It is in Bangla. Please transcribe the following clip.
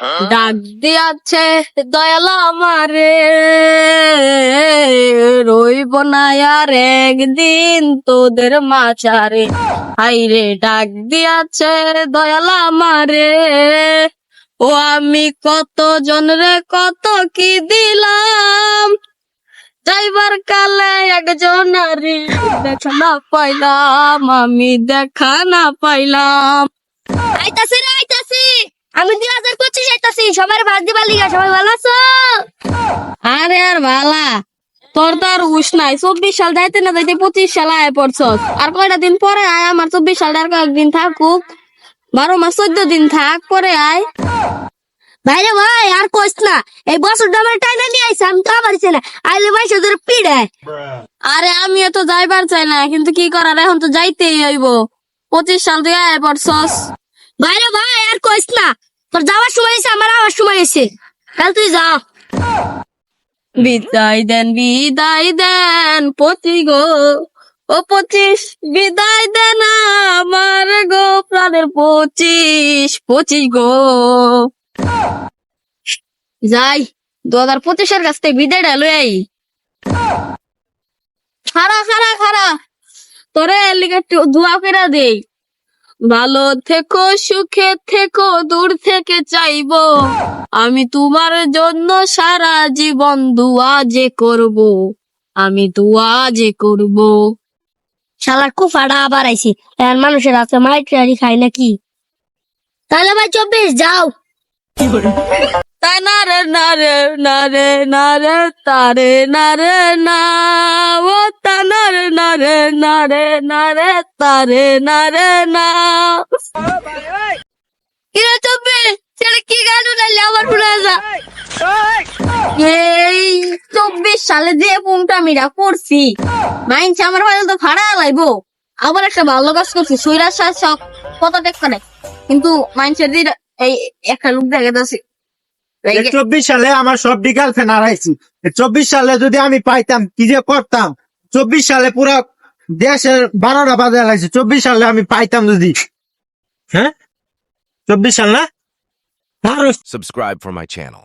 ডাক দিয়াছে, দয়াল আমারে, রইব না আর একদিন তোদের মাচারে হাইরে ডাক দিয়াছে, দয়াল আমারে, ও আমি কত জনরে কত কি দিলাম? যাইবার কালে একজন নারী দেখা না পাইলাম, আমি দেখা না পাইলাম। আইতাছি রে আইতাছি আমি দুই হাজার পঁচিশ আইতাছি সবাই ভালো আছো? আরে আর ভালা তোর তো আর হুশ নাই। চব্বিশ সাল যাইতে না যাইতে পঁচিশ সাল আয় পড়ছস। আর কয়টা দিন পরে আয় আমার চব্বিশ সাল আর কয়েকদিন থাকুক। বারো মাস চোদ্দ দিন থাক পরে আয়। ভাইরে ভাই আর কইস না এই বছরটা আমার টাইনা নিয়ে আইছে আমি তো আবার না আইলে ভাই তোদের পিড়ায় আরে আমিও তো যাইবার চাই না কিন্তু কি করার এখন তো যাইতেই হইব। পঁচিশ সাল থেকে আয় পড়ছস। ভাইরে ভাই আর কইস না তোর যাওয়ার সময় এসে আমার আওয়ার সময় এসে। কাল তুই যা। বিদায় দেন বিদায় দেন পতি গো। ও পঁচিশ বিদায় দেন আমার গো প্রাণের পঁচিশ পঁচিশ গো। যাই দু হাজার পঁচিশের কাছ থেকে বিদায়টা লই আই। খারা খারা খারা তোরে একটু দোয়া করে দেই। ভালো থেকো, সুখে থেকো, দূর থেকে চাইব। আমি তোমার জন্য সারা জীবন দুয়া যে করব। আমি দুয়া যে করব। শালার কুফাটা আবার আইছি। এর মানুষের হাতে মাইটারি খাই নাকি? তাহলে ভাই চব্বিশ, যাও। তাই না রে না রে না রে না তারে না না। ও তা না রে না রে না রে না। রে রে না কিরে ছেলে কি গান উঠাইলে আবার ভুলে যা। এই চব্বিশ সালে যে পুমটা মিরা করছি মাইনছে আমার ভাই তো ভাড়া লাইবো আবার একটা ভালো কাজ করছি সৈরাজ শাসক কত দেখতে নাই। কিন্তু মাইনছে এই একটা লোক দেখে দাসি চব্বিশ সালে আমার সব ফেন হারাইছি। চব্বিশ সালে যদি আমি পাইতাম কি যে করতাম? চব্বিশ সালে পুরো দেশের বারোটা বাজার লাগছে। চব্বিশ সালে আমি পাইতাম যদি। হ্যাঁ? চব্বিশ সাল না? Subscribe for my channel.